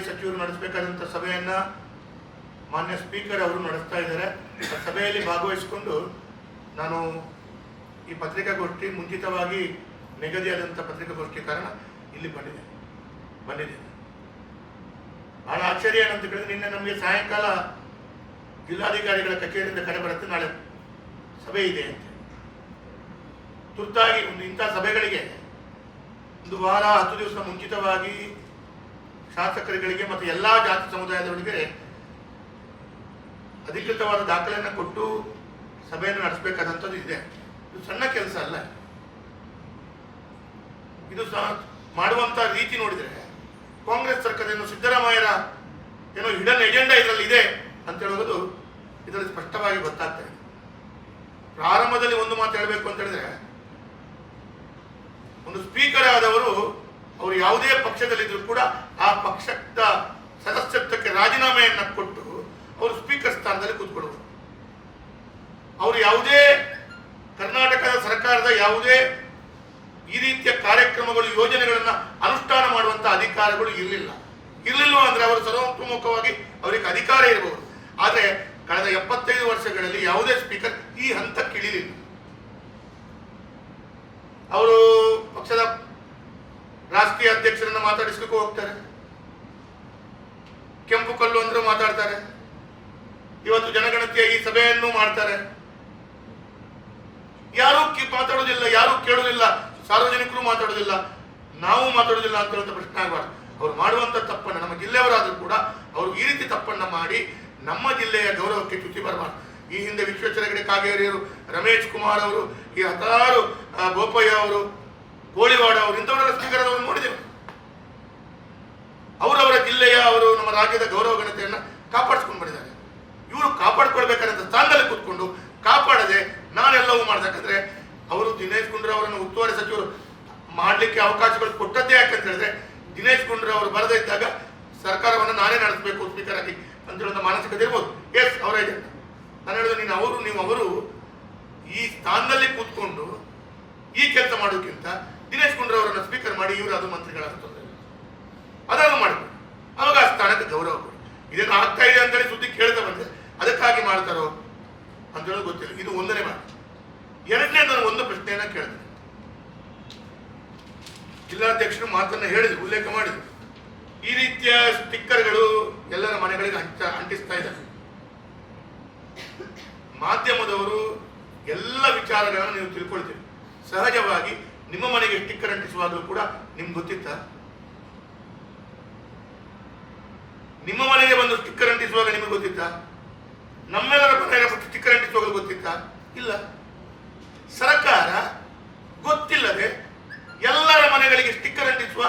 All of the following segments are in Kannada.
ಸಚಿವರು ನಡೆಸಬೇಕಾದಂಥ ಸಭೆಯನ್ನ ಮಾನ್ಯ ಸ್ಪೀಕರ್ ಅವರು ನಡೆಸ್ತಾ ಇದ್ದಾರೆ. ಆ ಸಭೆಯಲ್ಲಿ ಭಾಗವಹಿಸಿಕೊಂಡು ನಾನು ಈ ಪತ್ರಿಕಾಗೋಷ್ಠಿ ಮುಂಚಿತವಾಗಿ ನಿಗದಿಯಾದಂಥ ಪತ್ರಿಕಾಗೋಷ್ಠಿ ಕಾರಣ ಇಲ್ಲಿ ಬಂದಿದೆ. ಬಂದಿದೆ. ಬಹಳ ಆಶ್ಚರ್ಯ ಏನಂತ ಕೇಳಿದ್ರೆ ನಿನ್ನೆ ನಮಗೆ ಸಾಯಂಕಾಲ ಜಿಲ್ಲಾಧಿಕಾರಿಗಳ ಕಚೇರಿಯಿಂದ ಕರೆ ಬರುತ್ತೆ, ನಾಳೆ ಸಭೆ ಇದೆ ಅಂತ. ತುರ್ತಾಗಿ ಒಂದು ಇಂಥ ಸಭೆಗಳಿಗೆ ಒಂದು ವಾರ, ಹತ್ತು ದಿವಸ ಮುಂಚಿತವಾಗಿ ಶಾಸಕರುಗಳಿಗೆ ಮತ್ತು ಎಲ್ಲಾ ಜಾತಿ ಸಮುದಾಯದವರಿಗೆ ಅಧಿಕೃತವಾದ ದಾಖಲೆಯನ್ನು ಕೊಟ್ಟು ಸಭೆಯನ್ನು ನಡೆಸಬೇಕಾದಂಥದ್ದು ಇದೆ. ಇದು ಸಣ್ಣ ಕೆಲಸ ಅಲ್ಲ. ಇದು ಸಹ ಮಾಡುವಂತ ರೀತಿ ನೋಡಿದರೆ ಕಾಂಗ್ರೆಸ್ ಸರ್ಕಾರ ಏನು ಸಿದ್ದರಾಮಯ್ಯರ ಏನೋ ಹಿಡನ್ ಎಜೆಂಡಾ ಇದರಲ್ಲಿ ಇದೆ ಅಂತ ಹೇಳೋದು ಇದರಲ್ಲಿ ಸ್ಪಷ್ಟವಾಗಿ ಗೊತ್ತಾಗ್ತಾ ಇದೆ. ಪ್ರಾರಂಭದಲ್ಲಿ ಒಂದು ಮಾತು ಹೇಳಬೇಕು ಅಂತ ಹೇಳಿದ್ರೆ ಒಂದು ಸ್ಪೀಕರ್ ಆದವರು ಅವರು ಯಾವುದೇ ಪಕ್ಷದಲ್ಲಿದ್ರು ಕೂಡ ಆ ಪಕ್ಷದ ಸದಸ್ಯತ್ವಕ್ಕೆ ರಾಜೀನಾಮೆಯನ್ನ ಕೊಟ್ಟು ಅವರು ಸ್ಪೀಕರ್ ಸ್ಥಾನದಲ್ಲಿ ಕೂತ್ಕೊಳ್ಳುವರು. ಅವರು ಯಾವುದೇ ಕರ್ನಾಟಕದ ಸರ್ಕಾರದ ಯಾವುದೇ ಈ ರೀತಿಯ ಕಾರ್ಯಕ್ರಮಗಳು, ಯೋಜನೆಗಳನ್ನ ಅನುಷ್ಠಾನ ಮಾಡುವಂತ ಅಧಿಕಾರಗಳು ಇರಲಿಲ್ಲ. ಇರಲಿಲ್ಲ ಅಂದ್ರೆ ಅವರು ಸರ್ವತೋಮುಖವಾಗಿ ಅವರಿಗೆ ಅಧಿಕಾರ ಇರಬಹುದು. ಆದ್ರೆ ಕಳೆದ ಎಪ್ಪತ್ತೈದು ವರ್ಷಗಳಲ್ಲಿ ಯಾವುದೇ ಸ್ಪೀಕರ್ ಈ ಹಂತಕ್ಕೆ ಇಳಿಲಿಲ್ಲ. ಅವರು ಪಕ್ಷದ ರಾಷ್ಟ್ರೀಯ ಅಧ್ಯಕ್ಷರನ್ನ ಮಾತಾಡಿಸ್ಲಿಕ್ಕೂ ಹೋಗ್ತಾರೆ. ಕೆಂಪು ಕಲ್ಲು ಅಂದ್ರೆ ಮಾತಾಡ್ತಾರೆ. ಇವತ್ತು ಜನಗಣತಿಯ ಈ ಸಭೆಯನ್ನು ಮಾಡ್ತಾರೆ. ಯಾರು ಮಾತಾಡೋದಿಲ್ಲ, ಯಾರು ಕೇಳೋದಿಲ್ಲ, ಸಾರ್ವಜನಿಕರು ಮಾತಾಡೋದಿಲ್ಲ, ನಾವು ಮಾತಾಡೋದಿಲ್ಲ ಅಂತ ಪ್ರಶ್ನೆ ಆಗಬಾರ್ದು. ಅವ್ರು ಮಾಡುವಂತ ತಪ್ಪನ್ನ ನಮ್ಮ ಜಿಲ್ಲೆಯವರಾದ್ರೂ ಕೂಡ ಅವರು ಈ ರೀತಿ ತಪ್ಪನ್ನ ಮಾಡಿ ನಮ್ಮ ಜಿಲ್ಲೆಯ ಗೌರವಕ್ಕೆ ಚ್ಯುತಿ ಬರಬಾರ್ದು. ಈ ಹಿಂದೆ ವಿಶ್ವೇಶ್ವರ ಹೆಗಡೆ ಕಾಗೇರಿಯವರು ರಮೇಶ್ ಕುಮಾರ್ ಅವರು, ಈ ಹತ್ತಾರು ಬೋಪಯ್ಯ ಅವರು ಗೋಳಿವಾಡ ಅವರು ಇಂಥವರೆಲ್ಲ ಸ್ಪೀಕರ್ ನೋಡಿದ್ದೇವೆ. ಅವರವರ ಜಿಲ್ಲೆಯ, ಅವರು ನಮ್ಮ ರಾಜ್ಯದ ಗೌರವ ಘನತೆಯನ್ನ ಕಾಪಾಡಿಸ್ಕೊಂಡು ಬಂದಿದ್ದಾರೆ. ಇವರು ಕಾಪಾಡ್ಕೊಳ್ಬೇಕಾದಂತ ಸ್ಥಾನದಲ್ಲಿ ಕೂತ್ಕೊಂಡು ಕಾಪಾಡದೆ ನಾನೆಲ್ಲವೂ ಮಾಡ್ಬೇಕಂದ್ರೆ ಅವರು ದಿನೇಶ್ ಗುಂಡೂರಾವ್ ಅವರನ್ನು ಉಸ್ತುವಾರಿ ಸಚಿವರು ಮಾಡಲಿಕ್ಕೆ ಅವಕಾಶಗಳು ಕೊಟ್ಟದ್ದೇ ಯಾಕೆ ಅಂತ ಹೇಳಿದ್ರೆ, ದಿನೇಶ್ ಗುಂಡೂರಾವ್ ಅವರು ಬರದೇ ಇದ್ದಾಗ ಸರ್ಕಾರವನ್ನು ನಾನೇ ನಡೆಸಬೇಕು ಸ್ಪೀಕರ್ ಆಗಿ ಅಂತ ಮಾನಸಿಕತೆ ಇರ್ಬೋದು. ಎಸ್ ಅವರ ಇದೆ ನಾನು ಹೇಳಿದ್ರೆ ನೀನು ಅವರು, ನೀವು ಅವರು ಈ ಸ್ಥಾನದಲ್ಲಿ ಕೂತ್ಕೊಂಡು ಈ ಕೆಲಸ ಮಾಡೋಕ್ಕಿಂತ ದಿನೇಶ್ ಗುಂಡೂರಾವ್ ಅವರನ್ನು ಸ್ಪೀಕರ್ ಮಾಡಿ ಇವರು ಅದು ಮಂತ್ರಿಗಳಾಗ ತೊಂದರೆ. ಅದನ್ನು ಮಾಡಬೇಕು ಅವಾಗ ಆ ಸ್ಥಾನಕ್ಕೆ ಗೌರವ ಕೊಡಿ. ಆಗ್ತಾ ಇದೆ ಅಂತೇಳಿ ಸುದ್ದಿ ಕೇಳ್ತಾ ಬಂದ್ರೆ ಅದಕ್ಕಾಗಿ ಮಾಡ್ತಾರೋ ಅಂತ ಹೇಳೋದು ಗೊತ್ತಿಲ್ಲ. ಇದು ಒಂದನೇ ಮಾತು ಎರಡನೇ ನಾನು ಒಂದು ಪ್ರಶ್ನೆಯನ್ನ ಕೇಳಿದೆ ಜಿಲ್ಲಾಧ್ಯಕ್ಷರು ಮಾತನ್ನ ಹೇಳಿದ್ರು, ಉಲ್ಲೇಖ ಮಾಡಿದ್ರು. ಈ ರೀತಿಯ ಸ್ಟಿಕ್ಕರ್ಗಳು ಎಲ್ಲರ ಮನೆಗಳಿಗೆ ಹಂಚ, ಅಂಟಿಸ್ತಾ ಇದ್ದಾರೆ. ಮಾಧ್ಯಮದವರು ಎಲ್ಲ ವಿಚಾರಗಳನ್ನು ನೀವು ತಿಳ್ಕೊಳ್ತೀರಿ. ಸಹಜವಾಗಿ ನಿಮ್ಮ ಮನೆಗೆ ಸ್ಟಿಕ್ಕರ್ ಅಂಟಿಸುವಾಗಲೂ ಕೂಡ ನಿಮ್ಗೆ ಗೊತ್ತಿತ್ತ? ನಿಮ್ಮ ಮನೆಗೆ ಬಂದು ಸ್ಟಿಕ್ಕರ್ ಅಂಟಿಸುವಾಗ ನಿಮಗೆ ಗೊತ್ತಿತ್ತ? ನಮ್ಮೆಲ್ಲರ ಮನೆಗೆ ಬಂದು ಸ್ಟಿಕ್ಕರ್ ಅಂಟಿಸುವಾಗ ಗೊತ್ತಿತ್ತ? ಇಲ್ಲ. ಸರ್ಕಾರ ಗೊತ್ತಿಲ್ಲದೆ ಎಲ್ಲರ ಮನೆಗಳಿಗೆ ಸ್ಟಿಕ್ಕರ್ ಅಂಟಿಸುವ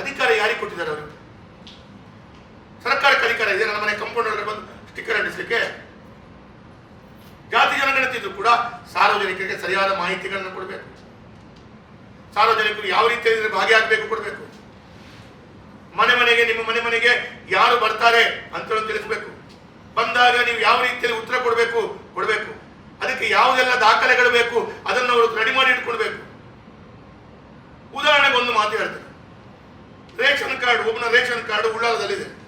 ಅಧಿಕಾರ ಯಾರಿಗೆ ಕೊಟ್ಟಿದ್ದಾರೆ ಅವರು? ಸರ್ಕಾರಕ್ಕೆ ಅಧಿಕಾರ ಇದೆ ನನ್ನ ಮನೆ ಕಂಪೌಂಡರ್ ಬಂದು ಸ್ಟಿಕ್ಕರ್ ಅಂಟಿಸ್ಲಿಕ್ಕೆ? ಜಾತಿ ಇದ್ರು ಕೂಡ ಸಾರ್ವಜನಿಕರಿಗೆ ಸರಿಯಾದ ಮಾಹಿತಿಗಳನ್ನು ಕೊಡಬೇಕು. ಸಾರ್ವಜನಿಕರು ಯಾವ ರೀತಿಯಲ್ಲಿ ಭಾಗಿಯಾಗಬೇಕು ಕೊಡಬೇಕು. ಮನೆ ಮನೆಗೆ, ನಿಮ್ಮ ಮನೆ ಮನೆಗೆ ಯಾರು ಬರ್ತಾರೆ ಅಂತ ತಿಳಿಸಬೇಕು. ಬಂದಾಗ ನೀವು ಯಾವ ರೀತಿಯಲ್ಲಿ ಉತ್ತರ ಕೊಡಬೇಕು? ಕೊಡಬೇಕು. ಅದಕ್ಕೆ ಯಾವುದೆಲ್ಲ ದಾಖಲೆಗಳು ಬೇಕು? ಅದನ್ನು ಅವರು ರೆಡಿ ಮಾಡಿ ಇಟ್ಕೊಳ್ಬೇಕು. ಉದಾಹರಣೆಗೆ ಒಂದು ಮಾತು ಹೇಳ್ತಾರೆ ರೇಷನ್ ಕಾರ್ಡ್, ಒಬ್ಬನ ರೇಷನ್ ಕಾರ್ಡ್ ಉಳ್ಳಾಲದಲ್ಲಿದೆ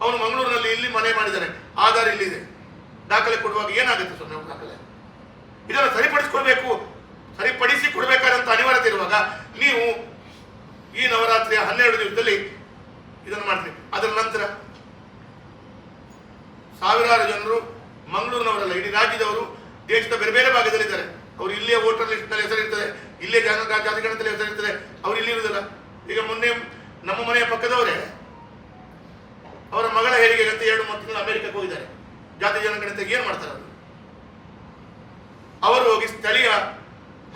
ಅವನು ಮಂಗಳೂರಿನಲ್ಲಿ ಇಲ್ಲಿ ಮನೆ ಮಾಡಿದ್ದಾನೆ. ಆಧಾರ್ ಇಲ್ಲಿದೆ. ದಾಖಲೆ ಕೊಡುವಾಗ ಏನಾಗುತ್ತೆ ಸೊನ್ನೆ ದಾಖಲೆ? ಇದನ್ನು ಸರಿಪಡಿಸಿಕೊಡ್ಬೇಕು ಸರಿಪಡಿಸಿ ಕೊಡಬೇಕಾದಂತ ಅನಿವಾರ್ಯತೆ ಇರುವಾಗ ನೀವು ಈ ನವರಾತ್ರಿಯ ಹನ್ನೆರಡು ದಿವಸದಲ್ಲಿ ಇದನ್ನು ಮಾಡ್ತೀರಿ. ಅದರ ನಂತರ ಸಾವಿರಾರು ಜನರು ಮಂಗಳೂರಿನವರಲ್ಲ, ಇಡೀ ರಾಜ್ಯದವರು, ದೇಶದ ಬೇರೆ ಬೇರೆ ಭಾಗದಲ್ಲಿದ್ದಾರೆ. ಅವರು ಇಲ್ಲೇ ವೋಟರ್ ಲಿಸ್ಟ್ನಲ್ಲಿ ಹೆಸರಿರ್ತದೆ ಇಲ್ಲೇ ಜನ ಜಾತಿಗಣದಲ್ಲಿ ಹೆಸರಿರ್ತದೆ, ಅವ್ರು ಇಲ್ಲಿ ಇರುವುದಿಲ್ಲ. ಈಗ ಮೊನ್ನೆ ನಮ್ಮ ಮನೆಯ ಪಕ್ಕದವರೇ, ಅವರ ಮಗಳ ಅಂತ ಎರಡು ತಿಂಗಳು ಅಮೆರಿಕಕ್ಕೆ ಹೋಗಿದ್ದಾರೆ. ಜಾತಿ ಜನಗಣತಿಗೆ ಏನ್ ಮಾಡ್ತಾರೆ ಅವರು? ಅವರು ಹೋಗಿ ಸ್ಥಳೀಯ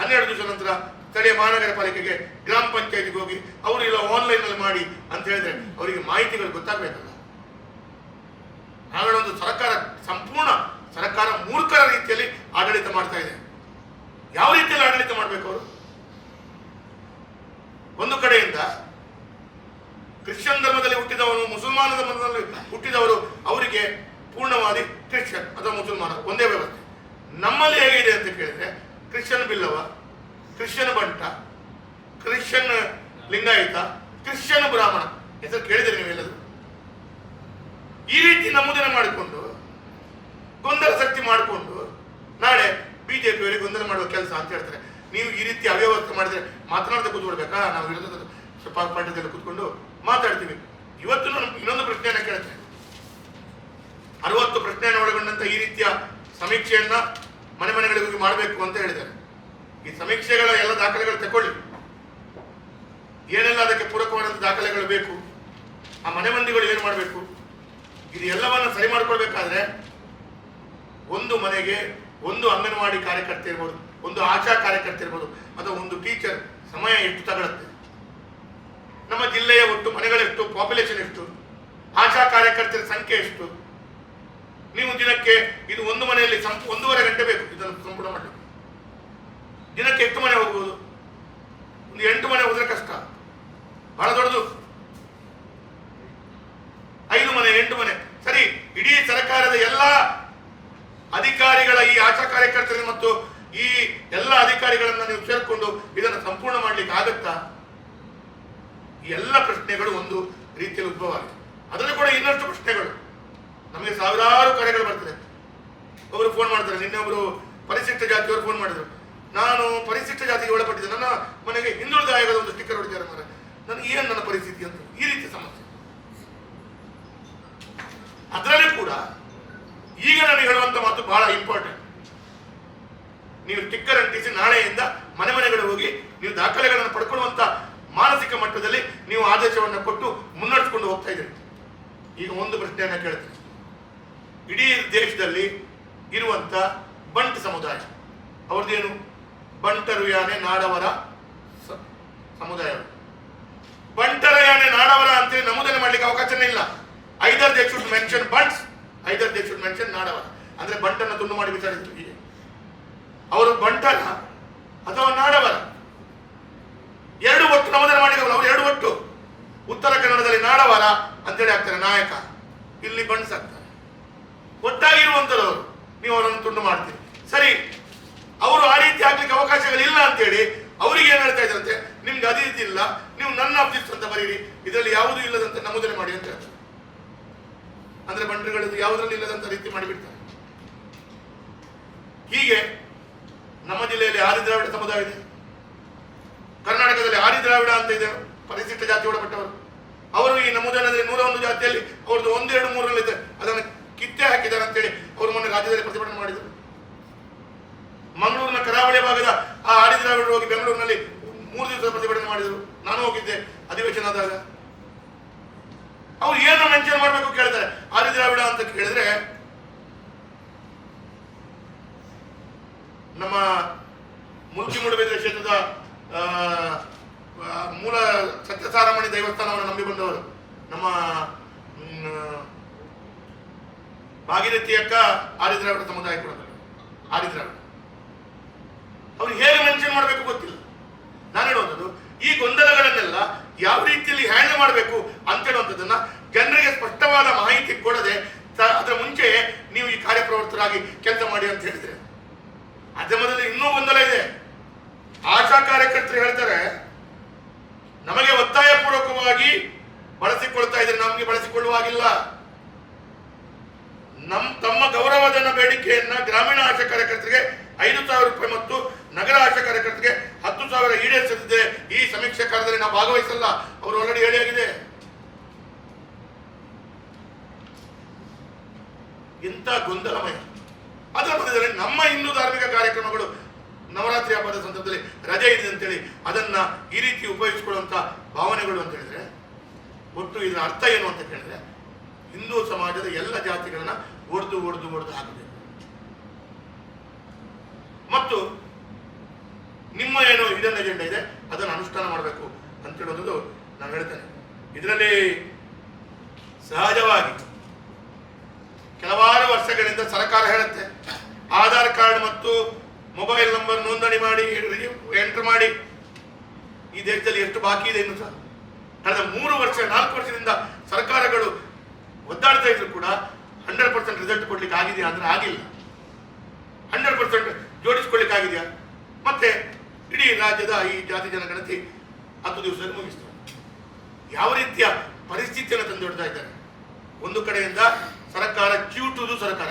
ಹನ್ನೆರಡು ದಿವಸ ನಂತರ ಸ್ಥಳೀಯ ಮಹಾನಗರ ಪಾಲಿಕೆಗೆ ಗ್ರಾಮ ಪಂಚಾಯತಿಗೆ ಹೋಗಿ ಅವರು ಇಲ್ಲ ಆನ್ಲೈನ್ನಲ್ಲಿ ಮಾಡಿ ಅಂತ ಹೇಳಿದ್ರೆ ಅವರಿಗೆ ಮಾಹಿತಿಗಳು ಗೊತ್ತಾಗಬೇಕಲ್ಲ. ಒಂದು ಸರ್ಕಾರ ಸಂಪೂರ್ಣ ಸರ್ಕಾರ ಮೂರ್ಖರ ರೀತಿಯಲ್ಲಿ ಆಡಳಿತ ಮಾಡ್ತಾ ಇದೆ. ಯಾವ ರೀತಿಯಲ್ಲಿ ಆಡಳಿತ ಮಾಡಬೇಕು ಅವರು? ಒಂದು ಕಡೆಯಿಂದ ಕ್ರಿಶ್ಚಿಯನ್ ಧರ್ಮದಲ್ಲಿ ಹುಟ್ಟಿದವನು ಮುಸಲ್ಮಾನ ಧರ್ಮದಲ್ಲಿ ಹುಟ್ಟಿದವರು ಪೂರ್ಣವಾದಿ ಕ್ರಿಶ್ಚಿಯನ್. ಅಥವಾ ಮುಸಲ್ಮಾನ ಒಂದೇ ವ್ಯವಸ್ಥೆ. ನಮ್ಮಲ್ಲಿ ಹೇಗಿದೆ ಅಂತ ಕೇಳಿದ್ರೆ, Christian Billava, Christian Bunt, Christian Lingayat, Christian Brahmin. ಹೆಸರು ಕೇಳಿದರೆ ನೀವೆಲ್ಲರೂ ಈ ರೀತಿ ನಮೂದನ ಮಾಡಿಕೊಂಡು, ಗೊಂದಲ ಶಕ್ತಿ ಮಾಡಿಕೊಂಡು, ನಾಳೆ ಬಿಜೆಪಿಯವರಿಗೆ ಗೊಂದಲ ಮಾಡುವ ಕೆಲಸ ಅಂತ ಹೇಳ್ತಾರೆ. ನೀವು ಈ ರೀತಿ ಅವ್ಯವಸ್ಥೆ ಮಾಡಿದ್ರೆ ಮಾತನಾಡದೆ ಕೂತ್ಕೊಳ್ಬೇಕಾ ನಾವು ಇರೋದ್ರ ಪಾಠದಲ್ಲಿ ಕೂತ್ಕೊಂಡು ಮಾತಾಡ್ತೀವಿ. ಇವತ್ತು ನಾನು ಇನ್ನೊಂದು ಪ್ರಶ್ನೆಯನ್ನು ಕೇಳ್ತೇನೆ ಅರವತ್ತು ಪ್ರಶ್ನೆಯನ್ನು ಒಳಗೊಂಡಂತ ಈ ರೀತಿಯ ಸಮೀಕ್ಷೆಯನ್ನ ಮನೆ ಮನೆಗಳಿಗೆ ಹೋಗಿ ಮಾಡಬೇಕು ಅಂತ ಹೇಳಿದ್ದಾರೆ. ಈ ಸಮೀಕ್ಷೆಗಳ ಎಲ್ಲ ದಾಖಲೆಗಳು ತಗೊಳ್ಳಿ ಏನೆಲ್ಲ ಅದಕ್ಕೆ ಪೂರಕವಾದಂಥ ದಾಖಲೆಗಳು ಬೇಕು? ಆ ಮನೆ ಮಂದಿಗಳು ಏನು ಮಾಡಬೇಕು? ಇದು ಎಲ್ಲವನ್ನ ಸರಿ ಮಾಡ್ಕೊಳ್ಬೇಕಾದ್ರೆ ಒಂದು ಮನೆಗೆ ಒಂದು ಅಂಗನವಾಡಿ ಕಾರ್ಯಕರ್ತ ಇರ್ಬೋದು, ಒಂದು ಆಶಾ ಕಾರ್ಯಕರ್ತೆ ಇರ್ಬೋದು, ಅಥವಾ ಒಂದು ಟೀಚರ್ ಸಮಯ ಎಷ್ಟು ತಗೊಳುತ್ತೆ? ನಮ್ಮ ಜಿಲ್ಲೆಯ ಒಟ್ಟು ಮನೆಗಳೆಷ್ಟು? ಪಾಪ್ಯುಲೇಷನ್ ಎಷ್ಟು? ಆಶಾ ಕಾರ್ಯಕರ್ತರ ಸಂಖ್ಯೆ ಎಷ್ಟು? ನೀವು ದಿನಕ್ಕೆ ಇದು ಒಂದು ಮನೆಯಲ್ಲಿ ಸಂ ಒಂದೂವರೆ ಗಂಟೆ ಬೇಕು, ಇದನ್ನು ಸಂಪೂರ್ಣ ಮಾಡಲು ದಿನಕ್ಕೆ ಎಷ್ಟು ಮನೆ ಹೋಗ್ಬೋದು? ಒಂದು ಎಂಟು ಮನೆ ಹೋದ್ರೆ ಕಷ್ಟ. ಬಹಳ ದೊಡ್ಡದು. ಐದು ಮನೆ, ಎಂಟು ಮನೆ. ಸರಿ, ಇಡೀ ಸರ್ಕಾರದ ಎಲ್ಲ ಅಧಿಕಾರಿಗಳ ಈ ಆಶಾ ಕಾರ್ಯಕರ್ತರು ಮತ್ತು ಈ ಎಲ್ಲ ಅಧಿಕಾರಿಗಳನ್ನ ನೀವು ಸೇರ್ಕೊಂಡು ಇದನ್ನು ಸಂಪೂರ್ಣ ಮಾಡ್ಲಿಕ್ಕೆ ಆಗತ್ತಾ? ಈ ಎಲ್ಲ ಪ್ರಶ್ನೆಗಳು ಒಂದು ರೀತಿಯಲ್ಲಿ ಉದ್ಭವ ಆಗಿದೆ. ಅದರಲ್ಲಿ ಕೂಡ ಇನ್ನಷ್ಟು ಪ್ರಶ್ನೆಗಳು. ನಮಗೆ ಸಾವಿರಾರು ಕರೆಗಳು ಬರ್ತದೆ. ಒಬ್ಬರು ಫೋನ್ ಮಾಡ್ತಾರೆ, ನಿನ್ನೆ ಒಬ್ಬರು ಪರಿಶಿಷ್ಟ ಜಾತಿಯವರು ಫೋನ್ ಮಾಡಿದ್ರು. ನಾನು ಪರಿಶಿಷ್ಟ ಜಾತಿಗೆ ಒಳಪಟ್ಟಿದ್ದೆ. ನನ್ನ ಮನೆಗೆ ಹಿಂದುಳಿದ ಆಯೋಗದ ಒಂದು ಸ್ಟಿಕ್ಕರ್ ಹೊಡಿತಾರೆ ಮಾರೆ ನನಗೆ ಏನು ನನ್ನ ಪರಿಸ್ಥಿತಿ ಅಂತ. ಈ ರೀತಿ ಸಮಸ್ಯೆ. ಅದರಲ್ಲಿ ಕೂಡ ಈಗ ನಾನು ಹೇಳುವಂತ ಮಾತು ಬಹಳ ಇಂಪಾರ್ಟೆಂಟ್ ನೀವು ಸ್ಟಿಕ್ಕರ್ ಅಂಟಿಸಿ ನಾಳೆಯಿಂದ ಮನೆ ಮನೆಗಳು ಹೋಗಿ ನೀವು ದಾಖಲೆಗಳನ್ನು ಪಡ್ಕೊಳ್ಳುವಂತ ಮಾನಸಿಕ ಮಟ್ಟದಲ್ಲಿ ನೀವು ಆದೇಶವನ್ನು ಕೊಟ್ಟು ಮುನ್ನಡೆಸ್ಕೊಂಡು ಹೋಗ್ತಾ ಇದ್ದೀರಿ. ಈಗ ಒಂದು ಪ್ರಶ್ನೆಯನ್ನು ಕೇಳ್ತೀನಿ. ಇಡೀ ದೇಶದಲ್ಲಿ ಇರುವಂತ ಬಂಟ್ ಸಮುದಾಯ. ಅವ್ರದ್ದೇನು? ಬಂಟರು ಯಾನೆ ನಾಡವರ ಸಮುದಾಯ. ಬಂಟರ ಯಾನೆ ನಾಡವರ ಅಂತ ನಮೂದನೆ ಮಾಡ್ಲಿಕ್ಕೆ ಅವಕಾಶನೇ ಇಲ್ಲ. Either they should mention Bunts, either they should mention Nadavara. ಅಂದ್ರೆ ಬಂಟನ್ನ ತುಂಡು ಮಾಡಿ ವಿಚಾರಿಸ್ತು ಹೀಗೆ. ಅವರು ಬಂಟರ ಅಥವಾ ನಾಡವರ? ಎರಡು ಒಟ್ಟು ನಮೂದನೆ ಮಾಡಿದವರು ಅವರು ಎರಡು ಒಟ್ಟು. ಉತ್ತರ ಕನ್ನಡದಲ್ಲಿ ನಾಡವರ ಅಂತೇಳಿ ಆಗ್ತಾರೆ ನಾಯಕ. ಇಲ್ಲಿ ಬಂಟ್ಸ್ ಆಗ್ತಾರೆ. ಒಟ್ಟಾಗಿರುವಂತರವರು ನೀವು ಅವರನ್ನು ತುಂಡು ಮಾಡ್ತೀರಿ. ಸರಿ, ಅವರು ಆ ರೀತಿ ಆಗ್ಲಿಕ್ಕೆ ಅವಕಾಶಗಳಿಲ್ಲ ಅಂತೇಳಿ ಅವರಿಗೆ ಏನ್ ಹೇಳ್ತಾ ಇದ್ರಂತೆ ನಿಮ್ಗೆ ಅದೇ ರೀತಿ ಇಲ್ಲ ನೀವು ನನ್ನ ಆಫೀಸ್ ಅಂತ ಬರೀರಿ, ಇದರಲ್ಲಿ ಯಾವುದೂ ಇಲ್ಲದಂತೆ ನಮೂದನೆ ಮಾಡಿ ಅಂತ ಹೇಳ್ತಾರೆ. ಅಂದ್ರೆ ಬಂಟ್ರುಗಳದ್ದು ಯಾವುದರಲ್ಲಿ ಇಲ್ಲದಂತ ರೀತಿ ಮಾಡಿಬಿಡ್ತಾರೆ. ಹೀಗೆ ನಮ್ಮ ಜಿಲ್ಲೆಯಲ್ಲಿ ಆದಿ ದ್ರಾವಿಡ ಸಮುದಾಯ ಇದೆ. ಕರ್ನಾಟಕದಲ್ಲಿ ಆದಿ ದ್ರಾವಿಡ ಅಂತ ಇದೆ, ಪರಿಶಿಷ್ಟ ಜಾತಿ ಒಳಪಟ್ಟವರು. ಅವರು ಈ ನಮೂದನದಲ್ಲಿ ನೂರ ಒಂದು ಜಾತಿಯಲ್ಲಿ ಅವ್ರದ್ದು ಒಂದೆರಡು ಮೂರರಲ್ಲಿ ಇದೆ ಅದನ್ನು ಕಿತ್ತೆ ಹಾಕಿದ್ದಾರೆ ಅಂತೇಳಿ ಅವರು ಮೊನ್ನೆ ರಾಜ್ಯದಲ್ಲಿ ಪ್ರತಿಭಟನೆ ಮಾಡಿದರು. ಮಂಗಳೂರಿನ ಕರಾವಳಿ ಭಾಗದ ಆ ಆಡಿ ದ್ರಾವಿಡರು ಹೋಗಿ ಬೆಂಗಳೂರಿನಲ್ಲಿ ಮೂರು ದಿವಸ ಪ್ರತಿಭಟನೆ ಮಾಡಿದರು. ನಾನು ಹೋಗಿದ್ದೆ ಅಧಿವೇಶನ ಆದಾಗ. ಅವ್ರು ಏನು ಮೆನ್ಷನ್ ಮಾಡಬೇಕು ಕೇಳ್ತಾರೆ. ಆದಿ ದ್ರಾವಿಡ ಅಂತ ಕೇಳಿದ್ರೆ ನಮ್ಮ ಮುಲ್ಕಿ ಮುಡಬೇದ ಕ್ಷೇತ್ರದ ಮೂಲ ಸತ್ಯಸಾರಮಣಿ ದೇವಸ್ಥಾನವನ್ನು ನಂಬಿ ಬಂದವರು ನಮ್ಮ ಭಾಗೀರಥಿ ಅಕ್ಕ ಆರಿದ್ರಾವಿಡ ಸಮುದಾಯ ಕೂಡ ಆರಿದ್ರಾವಿಡ ಅವ್ರು. ಹೇಗೆ ಮೆನ್ಷನ್ ಮಾಡಬೇಕು ಗೊತ್ತಿಲ್ಲ. ನಾನು ಹೇಳುವಂಥದ್ದು, ಈ ಗೊಂದಲಗಳನ್ನೆಲ್ಲ ಯಾವ ರೀತಿಯಲ್ಲಿ ಹ್ಯಾಂಡಲ್ ಮಾಡಬೇಕು ಅಂತ ಹೇಳುವಂಥದ್ದನ್ನ ಜನರಿಗೆ ಸ್ಪಷ್ಟವಾದ ಮಾಹಿತಿ ಕೊಡದೆ ಅದರ ಮುಂಚೆ ನೀವು ಈ ಕಾರ್ಯಪ್ರವೃತ್ತರಾಗಿ ಕೆಲಸ ಮಾಡಿ ಅಂತ ಹೇಳಿದ್ರೆ. ಮಾಧ್ಯಮದಲ್ಲಿ ಇನ್ನೂ ಗೊಂದಲ ಇದೆ. ಆಶಾ ಕಾರ್ಯಕರ್ತರು ಹೇಳ್ತಾರೆ, ನಮಗೆ ಒತ್ತಾಯ ಪೂರ್ವಕವಾಗಿ ಬಳಸಿಕೊಳ್ತಾ ಇದ್ರೆ ನಮಗೆ ಬಳಸಿಕೊಳ್ಳುವಾಗಿಲ್ಲ. ನಮ್, ತಮ್ಮ ಗೌರವಧನ ಬೇಡಿಕೆಯನ್ನ ಗ್ರಾಮೀಣ ಆಶಾ ಕಾರ್ಯಕರ್ತರಿಗೆ ಐದು ಸಾವಿರ ರೂಪಾಯಿ ಮತ್ತು ನಗರ ಆಶಾ ಕಾರ್ಯಕರ್ತರಿಗೆ ಹತ್ತು ಸಾವಿರ ಈಡೇರಿಸದಿದೆ ಈ ಸಮೀಕ್ಷೆ ಕಾರ್ಯದಲ್ಲಿ ನಾವು ಭಾಗವಹಿಸಲ್ಲ. ಅವರು ಆಲ್ರೆಡಿ ಹೇಳಿಯಾಗಿದೆ. ಇಂಥ ಗೊಂದಲಮಯ. ಅದರ ಮಧ್ಯದಲ್ಲಿ ನಮ್ಮ ಹಿಂದೂ ಧಾರ್ಮಿಕ ಕಾರ್ಯಕ್ರಮಗಳು ನವರಾತ್ರಿ ಹಬ್ಬದ ಸಂದರ್ಭದಲ್ಲಿ ರಜೆ ಇದೆ ಅಂತೇಳಿ ಅದನ್ನ ಈ ರೀತಿ ಉಪಯೋಗಿಸಿಕೊಳ್ಳುವಂತ ಭಾವನೆಗಳು ಅಂತ ಹೇಳಿದ್ರೆ, ಒಟ್ಟು ಇದರ ಅರ್ಥ ಏನು ಅಂತ ಕೇಳಿದ್ರೆ, ಹಿಂದೂ ಸಮಾಜದ ಎಲ್ಲ ಜಾತಿಗಳನ್ನ ಒಡೆದು ಒಡೆದು ಒಡೆದು ಹಾಕಬೇಕು ಮತ್ತು ನಿಮ್ಮ ಏನು ಹಿಡನ್ ಎಜೆಂಡ ಇದೆ, ಅದನ್ನು ಅನುಷ್ಠಾನ ಮಾಡಬೇಕು ಅಂತ ಹೇಳೋದು ನಾನು ಹೇಳ್ತೇನೆ. ಇದರಲ್ಲಿ ಸಹಜವಾಗಿ ಕೆಲವಾರು ವರ್ಷಗಳಿಂದ ಸರ್ಕಾರ ಹೇಳುತ್ತೆ, ಆಧಾರ್ ಕಾರ್ಡ್ ಮತ್ತು ಮೊಬೈಲ್ ನಂಬರ್ ನೋಂದಣಿ ಮಾಡಿ, ಎಂಟರ್ ಮಾಡಿ. ಈ ದೇಶದಲ್ಲಿ ಎಷ್ಟು ಬಾಕಿ ಇದೆ ಇನ್ನು ಸಹ. ಕಳೆದ ಮೂರು ವರ್ಷ, ನಾಲ್ಕು ವರ್ಷದಿಂದ ಸರ್ಕಾರಗಳು ಒದ್ದಾಡ್ತಾ ಇದ್ರು ಕೂಡ ಹಂಡ್ರೆಡ್ ಪರ್ಸೆಂಟ್ ರಿಸಲ್ಟ್ ಕೊಡ್ಲಿಕ್ಕೆ ಆಗಿದೆಯಾ ಅಂದ್ರೆ ಆಗಿಲ್ಲ. ಹಂಡ್ರೆಡ್ ಪರ್ಸೆಂಟ್ ಜೋಡಿಸ್ಕೊಳ್ಳಿಕ್ಕೆ ಆಗಿದೆಯಾ ಮತ್ತೆ ಇಡೀ ರಾಜ್ಯದ ಈ ಜಾತಿ ಜನಗಣತಿ ಹತ್ತು ದಿವಸದಲ್ಲಿ ಮುಗಿಸ್ತಾರೆ ಯಾವ ರೀತಿಯ ಪರಿಸ್ಥಿತಿಯನ್ನು ತಂದೊಡ್ತಾ ಇದ್ದಾರೆ? ಒಂದು ಕಡೆಯಿಂದ ಸರ್ಕಾರ ಚೀಟುವುದು ಸರ್ಕಾರ.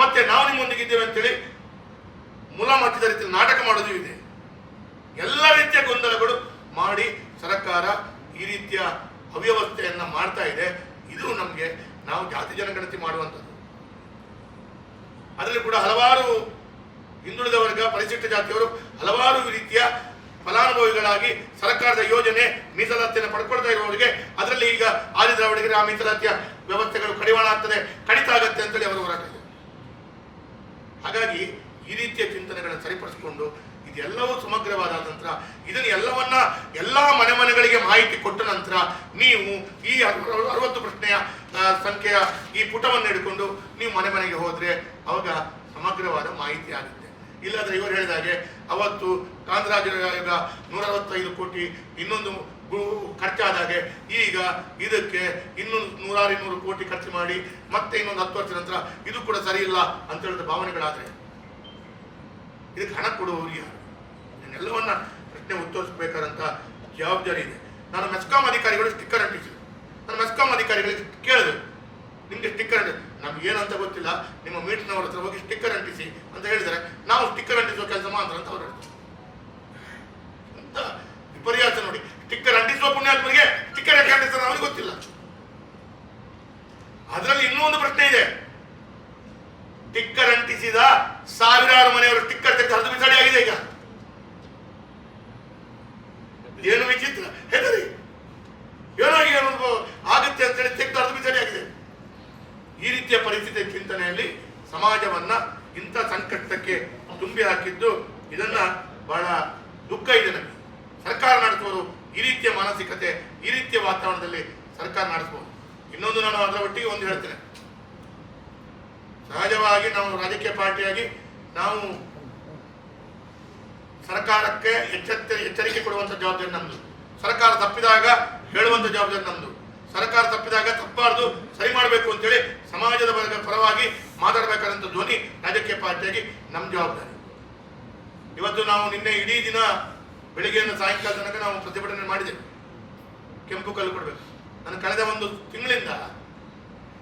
ಮತ್ತೆ ನಾವು ನಿಮ್ಮೊಂದಿಗಿದ್ದೇವೆ ಅಂತೇಳಿ ಮಟ್ಟದ ರೀತಿಯಲ್ಲಿ ನಾಟಕ ಮಾಡೋದು ಇದೆ. ಎಲ್ಲ ರೀತಿಯ ಗೊಂದಲಗಳು ಮಾಡಿ ಸರ್ಕಾರ ಈ ರೀತಿಯ ಅವ್ಯವಸ್ಥೆಯನ್ನು ಮಾಡ್ತಾ ಇದೆ. ಇದು ನಮಗೆ ನಾವು ಜಾತಿ ಜನಗಣತಿ ಮಾಡುವಂಥದ್ದು. ಅದರಲ್ಲಿ ಕೂಡ ಹಲವಾರು ಹಿಂದುಳಿದ ವರ್ಗ, ಪರಿಶಿಷ್ಟ ಜಾತಿಯವರು ಹಲವಾರು ರೀತಿಯ ಫಲಾನುಭವಿಗಳಾಗಿ ಸರ್ಕಾರದ ಯೋಜನೆ ಮೀಸಲಾತಿಯನ್ನು ಪಡ್ಕೊಳ್ತಾ ಇರುವವರಿಗೆ ಅದರಲ್ಲಿ ಈಗ ಆದಿದ್ರಾವಿಡಿಗರ ಆ ಮೀಸಲಾತಿಯ ವ್ಯವಸ್ಥೆಗಳು ಕಡಿವಾಣ ಆಗ್ತದೆ, ಕಡಿತ ಆಗತ್ತೆ ಅಂತೇಳಿ ಅವರು ಹೋರಾಟ ಹಾಗಾಗಿ ಈ ರೀತಿಯ ಚಿಂತನೆಗಳನ್ನು ಸರಿಪಡಿಸಿಕೊಂಡು ಇದೆಲ್ಲವೂ ಸಮಗ್ರವಾದ ನಂತರ, ಇದನ್ನು ಎಲ್ಲವನ್ನ ಎಲ್ಲ ಮನೆ ಮನೆಗಳಿಗೆ ಮಾಹಿತಿ ಕೊಟ್ಟ ನಂತರ ನೀವು ಈ ಅರವ- ಅರವತ್ತು ಪ್ರಶ್ನೆಯ ಸಂಖ್ಯೆಯ ಈ ಪುಟವನ್ನು ಹಿಡ್ಕೊಂಡು ನೀವು ಮನೆ ಮನೆಗೆ ಹೋದ್ರೆ ಅವಾಗ ಸಮಗ್ರವಾದ ಮಾಹಿತಿ ಆಗುತ್ತೆ. ಇಲ್ಲಾದ್ರೆ ಇವರು ಹೇಳಿದ ಹಾಗೆ ಅವತ್ತು ಕಾಂತರಾಜ ನೂರ ಅರವತ್ತೈದು ಕೋಟಿ ಇನ್ನೊಂದು ಖರ್ಚಾದಾಗೆ ಈಗ ಇದಕ್ಕೆ ಇನ್ನೊಂದು ನೂರಾರು ಇನ್ನೂರು ಕೋಟಿ ಖರ್ಚು ಮಾಡಿ ಮತ್ತೆ ಇನ್ನೊಂದು ಹತ್ತು ವರ್ಷ ನಂತರ ಇದು ಕೂಡ ಸರಿ ಇಲ್ಲ ಅಂತ ಹೇಳಿದ ಭಾವನೆಗಳಾದ್ರೆ ಇದಕ್ಕೆ ಹಣ ಕೊಡುವವರು ಯಾರು? ಇದನ್ನೆಲ್ಲವನ್ನ ಪ್ರಶ್ನೆ ಉತ್ತರಿಸಬೇಕಾದಂತ ಜವಾಬ್ದಾರಿ ಇದೆ. ನಾನು ಮೆಸ್ಕಾಂ ಅಧಿಕಾರಿಗಳು ಸ್ಟಿಕ್ಕರ್ ಅಂಟಿಸಿದ್ರು. ನಾನು ಮೆಸ್ಕಾಂ ಅಧಿಕಾರಿಗಳಿಗೆ ಕೇಳಿದೆ. ನಿಮ್ಗೆ ಸ್ಟಿಕ್ಕರ್ ಅಂಟಿ, ನಮ್ಗೆ ಏನಂತ ಗೊತ್ತಿಲ್ಲ. ನಿಮ್ಮ ಮೀಟಿನವ್ರ ಹತ್ರ ಹೋಗಿ ಸ್ಟಿಕ್ಕರ್ ಅಂಟಿಸಿ ಅಂತ ಹೇಳಿದರೆ ನಾವು ಸ್ಟಿಕ್ಕರ್ ಅಂಟಿಸುವ ಕೆಲಸ ಮಾತ್ರ ಅಂತ ಅವ್ರು ವಿಪರ್ಯಾಸ ನೋಡಿ. ಸ್ಟಿಕ್ಕರ್ ಅಂಟಿಸುವ ಪುಣ್ಯಾತ್ಮರಿಗೆ ಸ್ಟಿಕ್ಕರ್ ಅಂಟಿಸ್ತಾರೆ ಅವ್ರಿಗೆ ಗೊತ್ತಿಲ್ಲ. ಅದರಲ್ಲಿ ಇನ್ನೂ ಒಂದು ಪ್ರಶ್ನೆ ಇದೆ. ಸ್ಟಿಕ್ಕರ್ ಅಂಟಿಸಿದ ಸಾವಿರಾರು ಮನೆಯವರು ಸ್ಟಿಕ್ಕರ್ ತೆಗೆದು ಹರಿದು ಬಿಸಾಡಿ ಆಗಿದೆ ಈಗ. ಏನು ವಿಚಿತ್ರ? ಹೆದರಿ. ಏನಾಗಿ ಏನೋ ಆಗುತ್ತೆ ಅಂತೇಳಿ ತೆಗೆದು ಅರ್ಧ ಆಗಿದೆ. ಈ ರೀತಿಯ ಪರಿಸ್ಥಿತಿಯ ಚಿಂತನೆಯಲ್ಲಿ ಸಮಾಜವನ್ನ ಇಂಥ ಸಂಕಟಕ್ಕೆ ತುಂಬಿ ಹಾಕಿದ್ದು, ಇದನ್ನ ಬಹಳ ದುಃಖ ಇದೆ ನಮಗೆ. ಸರ್ಕಾರ ನಡೆಸುವರು ಈ ರೀತಿಯ ಮಾನಸಿಕತೆ, ಈ ರೀತಿಯ ವಾತಾವರಣದಲ್ಲಿ ಸರ್ಕಾರ ನಡೆಸಬಹುದು ಇನ್ನೊಂದು ನಾನು ಅದರ ಒಟ್ಟಿಗೆ ಒಂದು ಹೇಳ್ತೇನೆ. ಸಹಜವಾಗಿ ನಾವು ರಾಜಕೀಯ ಪಾರ್ಟಿಯಾಗಿ ನಾವು ಸರ್ಕಾರಕ್ಕೆ ಎಚ್ಚೆತ್ತ ಎಚ್ಚರಿಕೆ ಕೊಡುವಂಥ ಜವಾಬ್ದಾರಿ ನಮ್ಮದು ಸರ್ಕಾರ ತಪ್ಪಿದಾಗ ಹೇಳುವಂಥ ಜವಾಬ್ದಾರಿ ನಮ್ಮದು ಸರ್ಕಾರ ತಪ್ಪಿದಾಗ ತಪ್ಪಾರ್ದು ಸರಿ ಮಾಡಬೇಕು ಅಂತೇಳಿ ಸಮಾಜದ ವರ್ಗ ಪರವಾಗಿ ಮಾತಾಡಬೇಕಾದಂಥ ಧ್ವನಿ ರಾಜಕೀಯ ಪಾರ್ಟಿಯಾಗಿ ನಮ್ಮ ಜವಾಬ್ದಾರಿ. ಇವತ್ತು ನಾವು ನಿನ್ನೆ ಇಡೀ ದಿನ ಬೆಳಿಗ್ಗೆಯಿಂದ ಸಾಯಂಕಾಲ ತನಕ ನಾವು ಪ್ರತಿಭಟನೆ ಮಾಡಿದ್ದೇವೆ. ಕೆಂಪು ಕಲ್ಲು ಕೊಡಬೇಕು. ನಾನು ಕಳೆದ ಒಂದು ತಿಂಗಳಿಂದ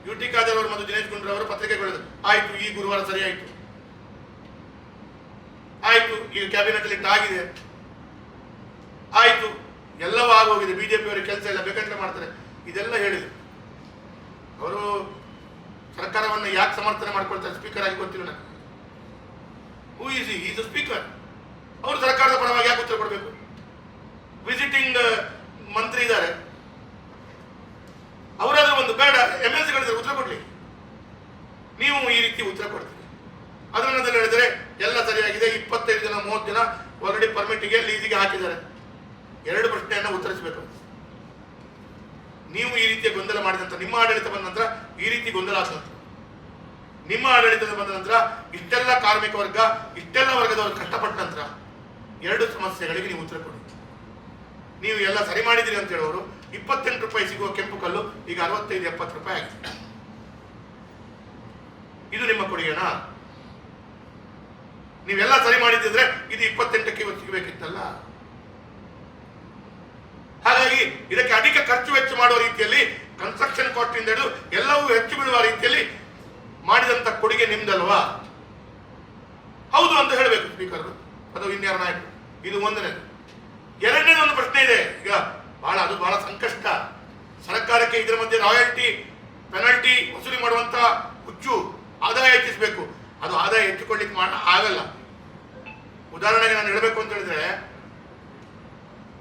ಯು ಟಿ ಖಾದರ್ ಅವರು ಮತ್ತು ದಿನೇಶ್ ಗುಂಡ್ರವರು ಪತ್ರಿಕೆಗಳಿದ್ರು ಆಯಿತು, ಈ ಗುರುವಾರ ಸರಿ ಈಗ ಕ್ಯಾಬಿನೆಟ್ ಅಲ್ಲಿ ಆಗಿದೆ ಆಯ್ತು, ಎಲ್ಲವೂ ಆಗೋಗಿದೆ. ಅವರಿಗೆ ಕೆಲಸ ಎಲ್ಲ ಬೇಕಂತ ಮಾಡ್ತಾರೆ. ಇದೆಲ್ಲ ಹೇಳಿದ್ರು. ಅವರು ಸರ್ಕಾರವನ್ನು ಯಾಕೆ ಸಮರ್ಥನೆ ಮಾಡ್ಕೊಳ್ತಾರೆ? ಸ್ಪೀಕರ್ ಆಗಿ ಗೊತ್ತಿಲ್ಲ ನನಗೆ. ಹೂ ಈಸ್ ಈಸ್ ಸ್ಪೀಕರ್ ಅವರು ಸರ್ಕಾರದ ಪರವಾಗಿ ಯಾಕೆ ಉತ್ತರ ಕೊಡಬೇಕು? ವಿಸಿಟಿಂಗ್ ಮಂತ್ರಿ ಇದ್ದಾರೆ. ಅವರಾದ್ರೂ ಒಂದು ಬೇಡ ಎಂ ಎಲ್ ಸಿಗಳಿದ್ರೆ ಉತ್ತರ ಕೊಡಲಿ. ನೀವು ಈ ರೀತಿ ಉತ್ತರ ಕೊಡ್ತೀರಿ. ಅದರ ಹೇಳಿದರೆ ಎಲ್ಲ ಸರಿಯಾಗಿದೆ. ಇಪ್ಪತ್ತೈದು ದಿನ, ಮೂವತ್ತು ದಿನ ಆಲ್ರೆಡಿ ಪರ್ಮಿಟ್ಗೆ ಲೀಸಿಗೆ ಹಾಕಿದ್ದಾರೆ. ಎರಡು ಪ್ರಶ್ನೆಯನ್ನು ಉತ್ತರಿಸಬೇಕು. ನೀವು ಈ ರೀತಿಯ ಗೊಂದಲ ಮಾಡಿದ ನಿಮ್ಮ ಆಡಳಿತ ಬಂದ ನಂತರ ಈ ರೀತಿ ಗೊಂದಲ ಆದ ನಿಮ್ಮ ಆಡಳಿತದ ಬಂದ ನಂತರ ಇಷ್ಟೆಲ್ಲ ಕಾರ್ಮಿಕ ವರ್ಗ, ಇಷ್ಟೆಲ್ಲ ವರ್ಗದವರು ಕಷ್ಟಪಟ್ಟ ನಂತರ ಎರಡು ಸಮಸ್ಯೆಗಳಿಗೆ ನೀವು ಉತ್ತರ ಕೊಡಿ. ನೀವು ಎಲ್ಲ ಸರಿ ಮಾಡಿದಿರಿ ಅಂತ ಹೇಳೋರು, ಇಪ್ಪತ್ತೆಂಟು ರೂಪಾಯಿ ಸಿಗುವ ಕೆಂಪು ಕಲ್ಲು, ಈಗ ಅರವತ್ತೈದು, ಎಪ್ಪತ್ತು ರೂಪಾಯಿ ಆಗಿದೆ. ಇದು ನಿಮ್ಮ ಕೊಡುಗೆನಾ ನೀವೆಲ್ಲ ಸರಿ ಮಾಡಿದ್ರೆ ಇದು ಇಪ್ಪತ್ತೆಂಟಕ್ಕೆ ಇವತ್ತು ಸಿಗಬೇಕಿತ್ತಲ್ಲ? ಹಾಗಾಗಿ ಇದಕ್ಕೆ ಅಧಿಕ ಖರ್ಚು ವೆಚ್ಚ ಮಾಡುವ ರೀತಿಯಲ್ಲಿ ಕನ್ಸ್ಟ್ರಕ್ಷನ್ ಕಾಸ್ಟ್ ಇಂದ ಹಿಡಿದು ಎಲ್ಲವೂ ಹೆಚ್ಚು ಬೀಳುವ ರೀತಿಯಲ್ಲಿ ಮಾಡಿದಂತ ಕೊಡುಗೆ ನಿಮ್ದಲ್ವಾ? ಹೌದು ಅಂತ ಹೇಳಬೇಕು ಸ್ಪೀಕರ್ ಅದು ಇನ್ಯಾರ ನಾಯಕರು? ಇದು ಒಂದನೇದು. ಎರಡನೇ ಒಂದು ಪ್ರಶ್ನೆ ಇದೆ. ಈಗ ಬಹಳ, ಅದು ಬಹಳ ಸಂಕಷ್ಟ. ಸರ್ಕಾರಕ್ಕೆ ಇದರ ಮಧ್ಯೆ ರಾಯಲ್ಟಿ, ಪೆನಲ್ಟಿ ವಸೂಲಿ ಮಾಡುವಂತ ಹುಚ್ಚು ಆದಾಯ ಹೆಚ್ಚಿಸಬೇಕು. ಅದು ಆದಾಯ ಹೆಚ್ಚಿಕೊಳ್ಳಿಕ್ಕೆ ಮಾಡ ಆಗಲ್ಲ. ಉದಾಹರಣೆಗೆ ನಾನು ಹೇಳಬೇಕು ಅಂತ ಹೇಳಿದ್ರೆ,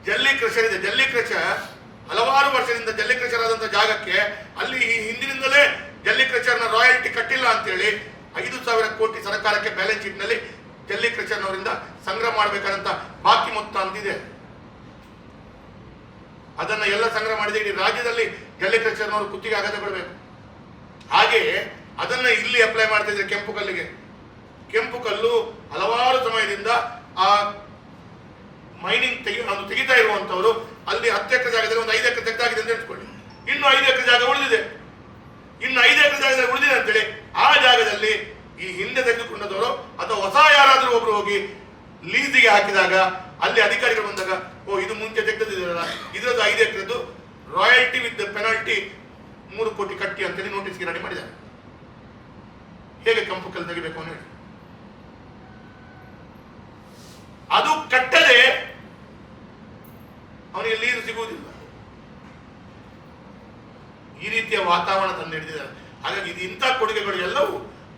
ಜಲ್ಲಿ ಕ್ರಷರ್ ಇದೆ. ಜಲ್ಲಿ ಕೃಷ ಹಲವಾರು ವರ್ಷದಿಂದ ಜಲ್ಲಿ ಕ್ರಷರ್ ಆದಂತ ಜಾಗಕ್ಕೆ ಅಲ್ಲಿ ಈ ಹಿಂದಿನಿಂದಲೇ ಜಲ್ಲಿ ಕ್ರಷರ್ನ ರಾಯಲ್ಟಿ ಕಟ್ಟಿಲ್ಲ ಅಂತೇಳಿ ಐದು ಸಾವಿರ ಕೋಟಿ ಸರ್ಕಾರಕ್ಕೆ ಬ್ಯಾಲೆನ್ಸ್ ಶೀಟ್ನಲ್ಲಿ ಜಲ್ಲಿ ಕ್ರಷರ್ನವರಿಂದ ಸಂಗ್ರಹ ಮಾಡಬೇಕಾದಂತ ಬಾಕಿ ಮೊತ್ತ ಅಂತಿದೆ. ಅದನ್ನ ಎಲ್ಲ ಸಂಗ್ರಹ ಮಾಡಿದ್ರೆ ಇಡೀ ರಾಜ್ಯದಲ್ಲಿ ಜಲ್ಲಿ ಕ್ರಷರ್ನವರು ಕುತ್ತಿಗೆ ಆಗದೆ ಕೊಡಬೇಕು. ಹಾಗೆ ಅದನ್ನ ಇಲ್ಲಿ ಅಪ್ಲೈ ಮಾಡ್ತಾ ಇದ್ರೆ ಕೆಂಪು ಕಲ್ಲಿಗೆ. ಕೆಂಪು ಕಲ್ಲು ಹಲವಾರು ಸಮಯದಿಂದ ಆ ಮೈನಿಂಗ್ ತೆಗಿ ಅದು ತೆಗಿತಾ ಇರುವಂತವರು ಅಲ್ಲಿ ಹತ್ತು ಎಕರೆ ಜಾಗದಲ್ಲಿ ಒಂದು ಐದು ಎಕರೆ ತೆಗೆದಾಗಿದೆ ಅಂತ ಹೇಳ್ಕೊಳ್ಳಿ. ಇನ್ನು ಐದು ಎಕರೆ ಜಾಗ ಉಳಿದಿದೆ. ಇನ್ನು ಐದು ಎಕರೆ ಜಾಗದಲ್ಲಿ ಉಳಿದಿದೆ ಅಂತೇಳಿ, ಆ ಜಾಗದಲ್ಲಿ ಈ ಹಿಂದೆ ತೆಗೆದುಕೊಂಡದವರು ಅಥವಾ ಹೊಸ ಯಾರಾದರೂ ಒಬ್ರು ಹೋಗಿ ಲೀಸಿಗೆ ಹಾಕಿದಾಗ, ಅಲ್ಲಿ ಅಧಿಕಾರಿಗಳು ಬಂದಾಗ, ಓ, ಇದು ಮುಂಚೆ ತೆಗೆದಿದ್ದಾರಲ್ಲ ಇದರದ್ದು ಐದು ಎಕರೆದು ರಾಯಲ್ಟಿ ವಿತ್ ಪೆನಾಲ್ಟಿ ಮೂರು ಕೋಟಿ ಕಟ್ಟಿ ಅಂತೇಳಿ ನೋಟಿಸ್ಗೆ ರೆಡಿ ಮಾಡಿದ್ದಾರೆ. ಹೇಗೆ ಕಂಪು ಕಲ್ ತೆಗಿಬೇಕು ಹೇಳಿ. ಅದು ಕಟ್ಟದೆ ಅವನಿಗೆ ನೀರು ಸಿಗುವುದಿಲ್ಲ. ಈ ರೀತಿಯ ವಾತಾವರಣ ತಂದು ಹಿಡಿದಿದ್ದಾರೆ. ಹಾಗಾಗಿ ಇದು ಇಂಥ ಕೊಡುಗೆಗಳು ಎಲ್ಲವೂ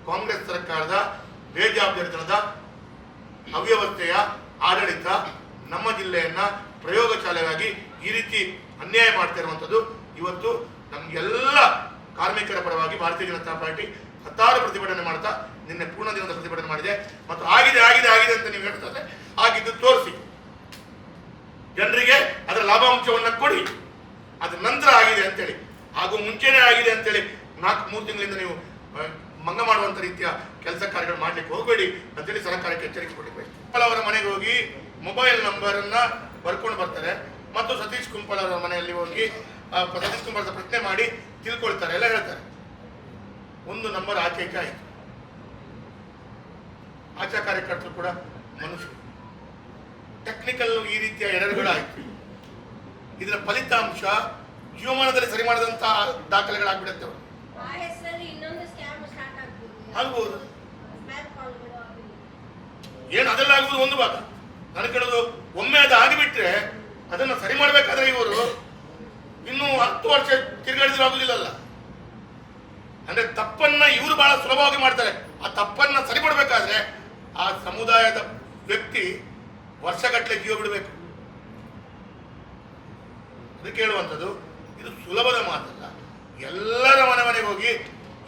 ಕಾಂಗ್ರೆಸ್ ಸರ್ಕಾರದ ಬೇಜವಾಬ್ದಾರಿತನದ ಅವ್ಯವಸ್ಥೆಯ ಆಡಳಿತ ನಮ್ಮ ಜಿಲ್ಲೆಯನ್ನ ಪ್ರಯೋಗಶಾಲೆಯಾಗಿ ಈ ರೀತಿ ಅನ್ಯಾಯ ಮಾಡ್ತಾ ಇರುವಂಥದ್ದು. ಇವತ್ತು ನಮ್ಗೆಲ್ಲ ಕಾರ್ಮಿಕರ ಪರವಾಗಿ ಭಾರತೀಯ ಜನತಾ ಪಾರ್ಟಿ ಹತ್ತಾರು ಪ್ರತಿಭಟನೆ ಮಾಡ್ತಾ ನಿನ್ನೆ ಪೂರ್ಣ ದಿನದ ಪ್ರತಿಭಟನೆ ಮಾಡಿದೆ. ಮತ್ತು ಆಗಿದೆ ಆಗಿದೆ ಆಗಿದೆ ಅಂತ ನೀವು ಹೇಳ್ತಾರೆ ಆಗಿದ್ದು ತೋರಿಸಿ. ಜನರಿಗೆ ಅದರ ಲಾಭಾಂಶವನ್ನ ಕೊಡಿ. ಅದ್ರ ನಂತರ ಆಗಿದೆ ಅಂತೇಳಿ. ಹಾಗೂ ಮುಂಚೆನೇ ಆಗಿದೆ ಅಂತೇಳಿ ನಾಲ್ಕು, ಮೂರು ತಿಂಗಳಿಂದ ನೀವು ಮಂಗ ಮಾಡುವಂತ ರೀತಿಯ ಕೆಲಸ ಕಾರ್ಯಗಳು ಮಾಡ್ಲಿಕ್ಕೆ ಹೋಗಬೇಡಿ ಅಂತೇಳಿ ಸರ್ಕಾರಕ್ಕೆ ಎಚ್ಚರಿಕೆ ಕೊಡಿಬೇಕು ಕುಂಪಲ್ ಅವರ ಮನೆಗೆ ಹೋಗಿ ಮೊಬೈಲ್ ನಂಬರ್ ಅನ್ನ ಬರ್ಕೊಂಡು ಬರ್ತಾರೆ. ಮತ್ತು ಸತೀಶ್ ಕುಂಪಲ್ ಅವರ ಮನೆಯಲ್ಲಿ ಹೋಗಿ ಸತೀಶ್ ಕುಂಪಲ್ ಪ್ರಶ್ನೆ ಮಾಡಿ ತಿಳ್ಕೊಳ್ತಾರೆ, ಎಲ್ಲ ಹೇಳ್ತಾರೆ. ಒಂದು ನಂಬರ್ ಆಚೆ ಆಯಿತು. ಆಚಾ ಆಶಾ ಕಾರ್ಯಕರ್ತರು ಕೂಡ ಮನುಷ್ಯರು. ಟೆಕ್ನಿಕಲ್ ಈ ರೀತಿಯ ಎರರ್ಗಳಾಯ್ತು. ಇದರ ಫಲಿತಾಂಶ ಜೀವಮಾನದಲ್ಲಿ ಸರಿ ಮಾಡಿದಂತಹ ದಾಖಲೆಗಳಾಗ್ಬಿಡುತ್ತೆ ಆಗ್ಬೋದು. ಏನು ಅದೆಲ್ಲ ಆಗುವುದು ಒಂದು ಭಾಗ. ನನಗೆ ಕೇಳೋದು ಒಮ್ಮೆ ಅದು ಆಗಿಬಿಟ್ರೆ ಅದನ್ನು ಸರಿ ಮಾಡಬೇಕಾದ್ರೆ ಇವರು ಇನ್ನೂ ಹತ್ತು ವರ್ಷ ತಿರುಗಾಡಿದ್ರೆ ಆಗುದಿಲ್ಲಲ್ಲ. ಅಂದ್ರೆ ತಪ್ಪನ್ನ ಇವರು ಬಹಳ ಸುಲಭವಾಗಿ ಮಾಡ್ತಾರೆ. ಆ ತಪ್ಪನ್ನ ಸರಿಪಡಬೇಕಾದ್ರೆ ಆ ಸಮುದಾಯದ ವ್ಯಕ್ತಿ ವರ್ಷಗಟ್ಟಲೆ ಜೀವ ಬಿಡಬೇಕು. ಅದಕ್ಕೆ ಹೇಳುವಂಥದ್ದು, ಇದು ಸುಲಭದ ಮಾತಲ್ಲ. ಎಲ್ಲರ ಮನೆ ಮನೆಗೆ ಹೋಗಿ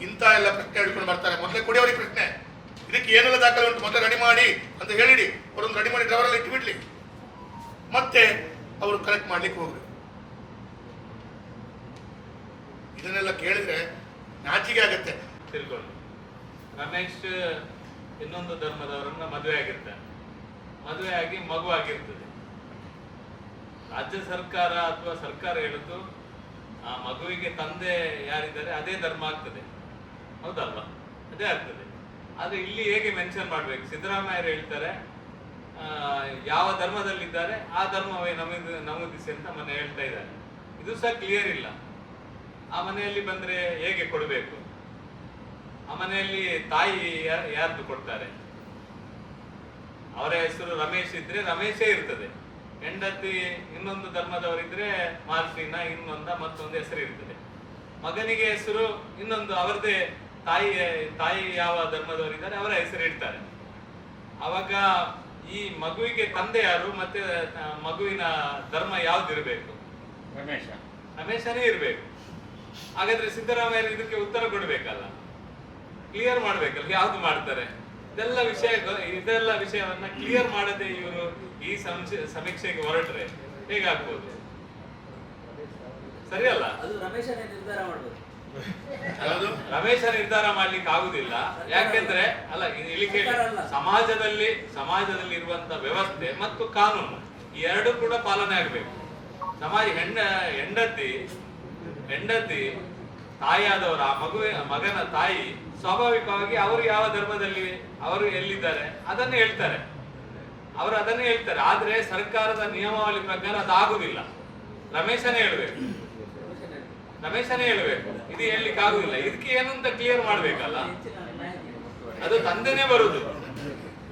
ಇಂಥ ಎಲ್ಲ ಪ್ರಶ್ನೆ ಹಿಡ್ಕೊಂಡು ಬರ್ತಾರೆ. ಮೊದಲೇ ಕೊಡಿಯವರಿಗೆ ಪ್ರಶ್ನೆ. ಇದಕ್ಕೆ ಏನೆಲ್ಲ ದಾಖಲೆ ಉಂಟು? ಮೊದಲೇ ರೆಡಿ ಮಾಡಿ ಅಂತ ಹೇಳಿಡಿ. ಅವರೊಂದು ರೆಡಿ ಮಾಡಿ ಡ್ರೈವರಲ್ಲಿ ಇಟ್ಬಿಡ್ಲಿ ಮತ್ತೆ ಅವರು ಕಲೆಕ್ಟ್ ಮಾಡ್ಲಿಕ್ಕೆ ಹೋಗ್ಬೇಕು. ಇದನ್ನೆಲ್ಲ ಕೇಳಿದ್ರೆ ನಾಚಿಕೆ ಆಗುತ್ತೆ. ತಿಳ್ಕೊಂಡು ರಮೇಶ್ ಇನ್ನೊಂದು ಧರ್ಮದವರನ್ನ ಮದುವೆ ಆಗಿರ್ತಾನೆ. ಮದುವೆ ಆಗಿ ಮಗು ಆಗಿರ್ತದೆ. ರಾಜ್ಯ ಸರ್ಕಾರ ಅಥವಾ ಸರ್ಕಾರ ಹೇಳುದು, ಆ ಮಗುವಿಗೆ ತಂದೆ ಯಾರಿದ್ದಾರೆ, ಅದೇ ಧರ್ಮ ಆಗ್ತದೆ. ಹೌದಲ್ವಾ? ಅದೇ ಆಗ್ತದೆ. ಆದ್ರೆ ಇಲ್ಲಿ ಹೇಗೆ ಮೆನ್ಷನ್ ಮಾಡ್ಬೇಕು? ಸಿದ್ದರಾಮಯ್ಯರು ಹೇಳ್ತಾರೆ ಯಾವ ಧರ್ಮದಲ್ಲಿದ್ದಾರೆ, ಆ ಧರ್ಮವೇ ನಮೂದು, ನಮೂದಿಸಿ ಅಂತ ಮನೆ ಹೇಳ್ತಾ ಇದ್ದಾರೆ. ಇದು ಸಹ ಕ್ಲಿಯರ್ ಇಲ್ಲ. ಆ ಮನೆಯಲ್ಲಿ ಬಂದ್ರೆ ಹೇಗೆ ಕೊಡಬೇಕು? ಆ ಮನೆಯಲ್ಲಿ ತಾಯಿ ಯಾರ್ದು ಕೊಡ್ತಾರೆ? ಅವರ ಹೆಸರು ರಮೇಶ್ ಇದ್ರೆ ರಮೇಶೇ ಇರ್ತದೆ. ಹೆಂಡತಿ ಇನ್ನೊಂದು ಧರ್ಮದವರಿದ್ರೆ ಮಾರ್ಸಿನ ಇನ್ನೊಂದ ಮತ್ತೊಂದು ಹೆಸರು ಇರ್ತದೆ. ಮಗನಿಗೆ ಹೆಸರು ಇನ್ನೊಂದು ಅವರದೇ ತಾಯಿ ತಾಯಿ ಯಾವ ಧರ್ಮದವರಿದ್ದಾರೆ ಅವರ ಹೆಸರು ಇಡ್ತಾರೆ. ಅವಾಗ ಈ ಮಗುವಿಗೆ ತಂದೆ ಯಾರು ಮತ್ತೆ ಮಗುವಿನ ಧರ್ಮ ಯಾವ್ದು ಇರಬೇಕು ರಮೇಶ. ರಮೇಶನೇ ಇರ್ಬೇಕು. ಹಾಗಾದ್ರೆ ಸಿದ್ದರಾಮಯ್ಯ ಇದಕ್ಕೆ ಉತ್ತರ ಕೊಡ್ಬೇಕಲ್ಲ? ಕ್ಲಿಯರ್ ಮಾಡ್ಬೇಕಲ್ಲ? ಯಾವ್ದು ಮಾಡ್ತಾರೆ? ಇದೆಲ್ಲ ವಿಷಯ ಇದೆಲ್ಲ ವಿಷಯವನ್ನ ಕ್ಲಿಯರ್ ಮಾಡದೆ ಇವರು ಈ ಸಮೀಕ್ಷೆಗೆ ಹೊರಟ್ರೆ ಹೇಗಾಗ್ಬೋದು? ಸರಿಯಲ್ಲ? ರಮೇಶ ನಿರ್ಧಾರ ಮಾಡ್ಲಿಕ್ಕೆ ಆಗುದಿಲ್ಲ. ಯಾಕೆಂದ್ರೆ ಅಲ್ಲ ಇಲ್ಲಿ ಕೇಳಿ. ಸಮಾಜದಲ್ಲಿ ಸಮಾಜದಲ್ಲಿ ಇರುವಂತ ವ್ಯವಸ್ಥೆ ಮತ್ತು ಕಾನೂನು ಈ ಎರಡು ಕೂಡ ಪಾಲನೆ ಆಗ್ಬೇಕು. ಸಮಾಜ ಹೆಂಡ ಹೆಂಡತಿ ಹೆಂಡತಿ, ತಾಯಿಯಾದವರ, ಆ ಮಗುವೆ, ಮಗನ ತಾಯಿ, ಸ್ವಾಭಾವಿಕವಾಗಿ ಅವರು ಯಾವ ಧರ್ಮದಲ್ಲಿ, ಅವರು ಎಲ್ಲಿದ್ದಾರೆ, ಅದನ್ನೇ ಹೇಳ್ತಾರೆ. ಅವರು ಅದನ್ನೇ ಹೇಳ್ತಾರೆ. ಆದ್ರೆ ಸರ್ಕಾರದ ನಿಯಮಾವಳಿ ಪ್ರಕಾರ ಅದಾಗುದಿಲ್ಲ ರಮೇಶನೇ ಹೇಳ್ಬೇಕು. ರಮೇಶನೇ ಹೇಳಬೇಕು. ಇದು ಹೇಳಲಿಕ್ಕೆ ಆಗುದಿಲ್ಲ ಇದಕ್ಕೆ ಏನು ಅಂತ ಕ್ಲಿಯರ್ ಮಾಡ್ಬೇಕಲ್ಲ? ಅದು ತಂದೆನೇ ಬರುದು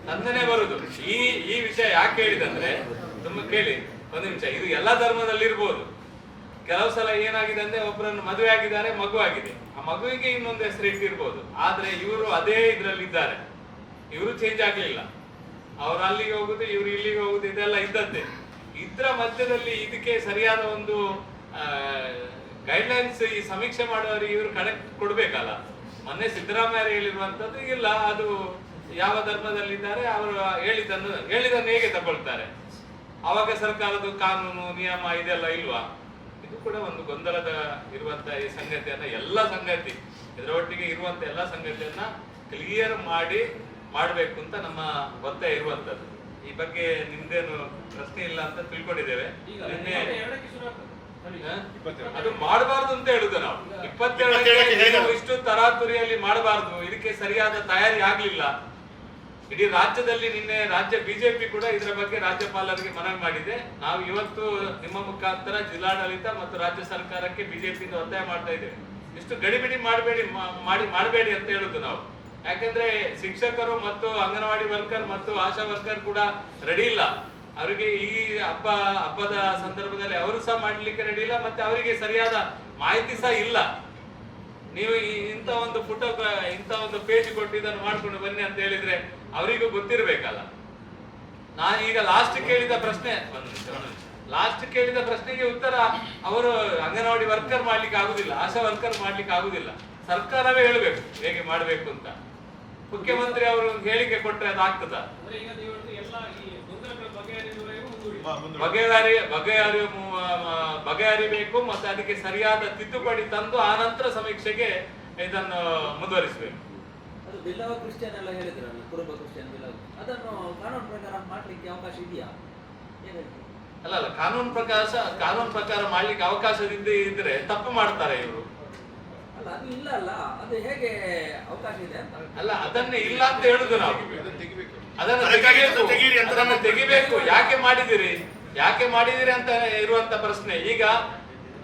ತಂದೆನೇ ಬರುದು ಈ ಈ ವಿಷಯ ಯಾಕೆ ಹೇಳಿದಂದ್ರೆ ತುಂಬಾ ಕೇಳಿ, ಒಂದು ನಿಮಿಷ. ಇದು ಎಲ್ಲಾ ಧರ್ಮದಲ್ಲಿ ಇರ್ಬೋದು ಕೆಲವು ಸಲ ಏನಾಗಿದೆ ಅಂದ್ರೆ ಒಬ್ಬರನ್ನು ಮದುವೆ ಆಗಿದ್ದಾರೆ, ಮಗು ಆಗಿದೆ. ಆ ಮಗುವಿಗೆ ಇನ್ನೊಂದು ಹೆಸರು ಇಟ್ಟಿರ್ಬೋದು. ಆದ್ರೆ ಇವರು ಅದೇ ಇದ್ರಲ್ಲಿ ಇದ್ದಾರೆ ಇವರು ಚೇಂಜ್ ಆಗ್ಲಿಲ್ಲ. ಅವ್ರು ಅಲ್ಲಿಗೆ ಹೋಗುದು, ಇವ್ರು ಇಲ್ಲಿಗೆ ಹೋಗುದು, ಇದೆಲ್ಲ ಇದ್ದದ್ದೇ. ಇದ್ರ ಮಧ್ಯದಲ್ಲಿ ಇದಕ್ಕೆ ಸರಿಯಾದ ಒಂದು ಗೈಡ್ಲೈನ್ಸ್ ಈ ಸಮೀಕ್ಷೆ ಮಾಡುವವರು ಇವರು ಕನೆಕ್ಟ್ ಕೊಡ್ಬೇಕಲ್ಲ. ಮೊನ್ನೆ ಸಿದ್ದರಾಮಯ್ಯ ಹೇಳಿರುವಂತದ್ದು ಇಲ್ಲ, ಅದು ಯಾವ ಧರ್ಮದಲ್ಲಿದ್ದಾರೆ, ಅವರು ಹೇಳಿದ್ದನ್ನು ಹೇಳಿದನ್ನು ಹೇಗೆ ತಗೊಳ್ತಾರೆ? ಅವಾಗ ಸರ್ಕಾರದ ಕಾನೂನು, ನಿಯಮ ಇದೆಲ್ಲ ಇಲ್ವಾ? ಇದು ಕೂಡ ಒಂದು ಗೊಂದಲದ ಇರುವಂತಹ ಈ ಸಂಗತಿಯನ್ನ ಎಲ್ಲ ಸಂಗತಿ. ಇದರೊಟ್ಟಿಗೆ ಇರುವಂತ ಎಲ್ಲ ಸಂಗತಿಯನ್ನ ಕ್ಲಿಯರ್ ಮಾಡಿ ಮಾಡ್ಬೇಕು ಅಂತ ನಮ್ಮ ಒತ್ತಾಯ ಇರುವಂತದ್ದು. ಈ ಬಗ್ಗೆ ನಿಮ್ದೇನು ಪ್ರಶ್ನೆ ಇಲ್ಲ ಅಂತ ತಿಳ್ಕೊಂಡಿದ್ದೇವೆ. ಅದು ಮಾಡಬಾರ್ದು ಅಂತ ಹೇಳುದು ನಾವು. ಇಪ್ಪತ್ತೇಳು ಇಪ್ಪತ್ತೇಳಕ್ಕೆ ಇಷ್ಟು ತರಾತುರಿಯಲ್ಲಿ ಮಾಡಬಾರ್ದು. ಇದಕ್ಕೆ ಸರಿಯಾದ ತಯಾರಿ ಆಗ್ಲಿಲ್ಲ. ಇಡೀ ರಾಜ್ಯದಲ್ಲಿ ನಿನ್ನೆ ರಾಜ್ಯ ಬಿಜೆಪಿ ಕೂಡ ಇದರ ಬಗ್ಗೆ ರಾಜ್ಯಪಾಲರಿಗೆ ಮನವಿ ಮಾಡಿದೆ. ನಾವು ಇವತ್ತು ನಿಮ್ಮ ಮುಖಾಂತರ ಜಿಲ್ಲಾಡಳಿತ ಮತ್ತು ರಾಜ್ಯ ಸರ್ಕಾರಕ್ಕೆ ಬಿಜೆಪಿಯಿಂದ ಒತ್ತಾಯ ಮಾಡ್ತಾ ಇದ್ದೇವೆ. ಇಷ್ಟು ಗಡಿಬಿಡಿ ಮಾಡಬೇಡಿ ಮಾಡಿ, ಮಾಡಬೇಡಿ ಅಂತ ಹೇಳುದು ನಾವು. ಯಾಕಂದ್ರೆ ಶಿಕ್ಷಕರು ಮತ್ತು ಅಂಗನವಾಡಿ ವರ್ಕರ್ ಮತ್ತು ಆಶಾ ವರ್ಕರ್ ಕೂಡ ರೆಡಿ ಇಲ್ಲ. ಅವರಿಗೆ ಈ ಹಬ್ಬ, ಹಬ್ಬದ ಸಂದರ್ಭದಲ್ಲಿ ಅವರು ಸಹ ಮಾಡ್ಲಿಕ್ಕೆ ರೆಡಿ ಇಲ್ಲ ಮತ್ತೆ ಅವರಿಗೆ ಸರಿಯಾದ ಮಾಹಿತಿ ಸಹ ಇಲ್ಲ. ನೀವು ಇಂಥ ಒಂದು ಫೋಟೋ ಇಂಥ ಒಂದು ಪೇಜ್ ಕೊಟ್ಟು ಇದನ್ನು ಮಾಡ್ಕೊಂಡು ಬನ್ನಿ ಅಂತ ಹೇಳಿದ್ರೆ ಅವರಿಗೂ ಗೊತ್ತಿರಬೇಕಲ್ಲ. ನಾನು ಈಗ ಲಾಸ್ಟ್ ಕೇಳಿದ ಪ್ರಶ್ನೆ ಲಾಸ್ಟ್ ಕೇಳಿದ ಪ್ರಶ್ನೆಗೆ ಉತ್ತರ ಅವರು ಅಂಗನವಾಡಿ ವರ್ಕರ್ ಮಾಡ್ಲಿಕ್ಕೆ ಆಗುದಿಲ್ಲ ಆಶಾ ವರ್ಕರ್ ಮಾಡ್ಲಿಕ್ಕೆ ಆಗುದಿಲ್ಲ. ಸರ್ಕಾರವೇ ಹೇಳಬೇಕು ಹೇಗೆ ಮಾಡಬೇಕು ಅಂತ. ಮುಖ್ಯಮಂತ್ರಿ ಅವರು ಒಂದು ಹೇಳಿಕೆ ಕೊಟ್ಟರೆ ಅದಾಗ್ತದ. ಬಗೆಹರಿ ಬಗೆಹರಿ ಬಗೆಹರಿಬೇಕು ಮತ್ತೆ ಅದಕ್ಕೆ ಸರಿಯಾದ ತಿದ್ದುಪಡಿ ತಂದು ಆ ನಂತರ ಸಮೀಕ್ಷೆಗೆ ಇದನ್ನು ಮುಂದುವರಿಸಬೇಕು. ಕುರುಬ ಕ್ರಿಶ್ಚಿಯನ್ ಅದನ್ನು ಕಾನೂನು ಪ್ರಕಾರ ಮಾಡ್ಲಿಕ್ಕೆ ಅವಕಾಶ ಇದೆಯಾ? ಏನ್? ಅಲ್ಲ ಅಲ್ಲ ಕಾನೂನು ಪ್ರಕಾರ ಕಾನೂನು ಪ್ರಕಾರ ಮಾಡ್ಲಿಕ್ಕೆ ಅವಕಾಶದಿಂದ ಇದ್ರೆ ತಪ್ಪು ಮಾಡ್ತಾರೆ ಇವರು. ಅಲ್ಲ ಅದು ಇಲ್ಲ ಅಲ್ಲ ಅದು ಹೇಗೆ ಅವಕಾಶ ಇದೆ ಅಂತ? ಅಲ್ಲ ಅದನ್ನೇ ಇಲ್ಲ ಅಂತ ಹೇಳುದು ನಾವು. ಅದನ್ನು ತೆಗಿಬೇಕು. ತೆಗೀರಿ ಅಂತ ಅದನ್ನು ತೆಗಿಬೇಕು. ಯಾಕೆ ಮಾಡಿದಿರಿ? ಯಾಕೆ ಮಾಡಿದಿರಿ ಅಂತ ಇರುವಂತ ಪ್ರಶ್ನೆ. ಈಗ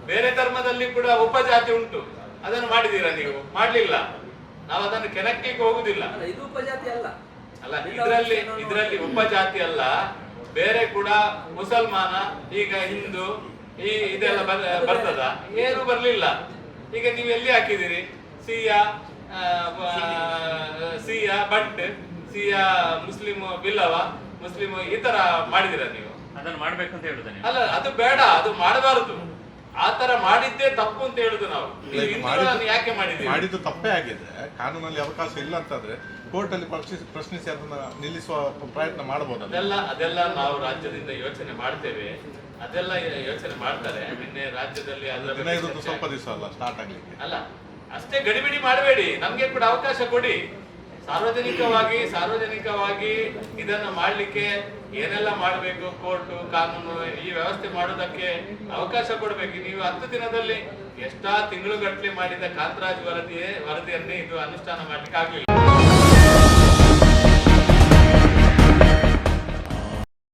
ಬೇರೆ ಧರ್ಮದಲ್ಲಿ ಕೂಡ ಉಪಜಾತಿ ಉಂಟು. ಅದನ್ನು ಮಾಡಿದೀರಾ ನೀವು? ಮಾಡ್ಲಿಲ್ಲ. ನಾವು ಅದನ್ನು ಕೆಣಕ್ಲಿಕ್ಕೆ ಹೋಗುದಿಲ್ಲ. ಅಲ್ಲ ಇದು ಉಪಜಾತಿ ಅಲ್ಲ. ಅಲ್ಲ ಇದರಲ್ಲಿ ಇದರಲ್ಲಿ ಉಪಜಾತಿ ಅಲ್ಲ. ಬೇರೆ ಕೂಡ ಮುಸಲ್ಮಾನ ಈಗ ಹಿಂದೂ ಈ ಇದೆಲ್ಲ ಬರ್- ಬರ್ತದ. ಏನು ಬರ್ಲಿಲ್ಲ. ಈಗ ನೀವು ಎಲ್ಲಿ ಹಾಕಿದಿರಿ ಸಿಯಾ ಸಿಯಾ ಭಟ್ ಸಿಯಾ ಮುಸ್ಲಿಂ ಬಿಲ್ಲವ ಮುಸ್ಲಿಂ ಈ ತರ ಮಾಡಿದಿರ ನೀವು? ಅದನ್ನು ಮಾಡ್ಬೇಕು ಅಂತ ಹೇಳುದು ನೀವು? ಅಲ್ಲ ಅದು ಬೇಡ ಅದು ಮಾಡಬಾರದು. ಆ ತರ ಮಾಡಿದ್ದೇ ತಪ್ಪು ಅಂತ ಹೇಳುದು ನಾವು. ಯಾಕೆ ಮಾಡಿದ್ದೀವಿ? ಮಾಡಿದ್ದು ತಪ್ಪೇ ಆಗಿದೆ ಕಾನೂನಲ್ಲಿ ಅವಕಾಶ ಇಲ್ಲ ಅಂತಂದ್ರೆ ಕೋರ್ಟ್ ಅಲ್ಲಿ ಪ್ರಶ್ನಿಸಿ ಅದನ್ನ ನಿಲ್ಲಿಸುವ ಪ್ರಯತ್ನ ಮಾಡಬಹುದು ಅದೆಲ್ಲ ಅದೆಲ್ಲ ನಾವು ರಾಜ್ಯದಿಂದ ಯೋಚನೆ ಮಾಡ್ತೇವೆ. ಅದೆಲ್ಲ ಯೋಚನೆ ಮಾಡ್ತಾರೆ. ನಿನ್ನೆ ರಾಜ್ಯದಲ್ಲಿ ಅದರ ಸ್ವಲ್ಪ ದಿವಸ ಅಲ್ಲ ಸ್ಟಾರ್ಟ್ ಆಗ್ಲಿಕ್ಕೆ. ಅಲ್ಲ ಅಷ್ಟೇ ಗಡಿಬಿಡಿ ಮಾಡಬೇಡಿ. ನಮ್ಗೆ ಕೂಡ ಅವಕಾಶ ಕೊಡಿ. ಸಾರ್ವಜನಿಕವಾಗಿ ಸಾರ್ವಜನಿಕವಾಗಿ ಇದನ್ನು ಮಾಡಲಿಕ್ಕೆ ಏನೆಲ್ಲ ಮಾಡಬೇಕು? ಕೋರ್ಟು, ಕಾನೂನು, ಈ ವ್ಯವಸ್ಥೆ ಮಾಡೋದಕ್ಕೆ ಅವಕಾಶ ಕೊಡಬೇಕು. ನೀವು ಹತ್ತು ದಿನದಲ್ಲಿ ಎಷ್ಟಾ ತಿಂಗಳುಗಟ್ಟಲೆ ಮಾಡಿದ ಕಾಂತರಾಜ್ ವರದಿಯೇ ವರದಿಯನ್ನೇ ಇದು ಅನುಷ್ಠಾನ ಮಾಡಲಿಕ್ಕೆ ಆಗ್ಲಿಲ್ಲ.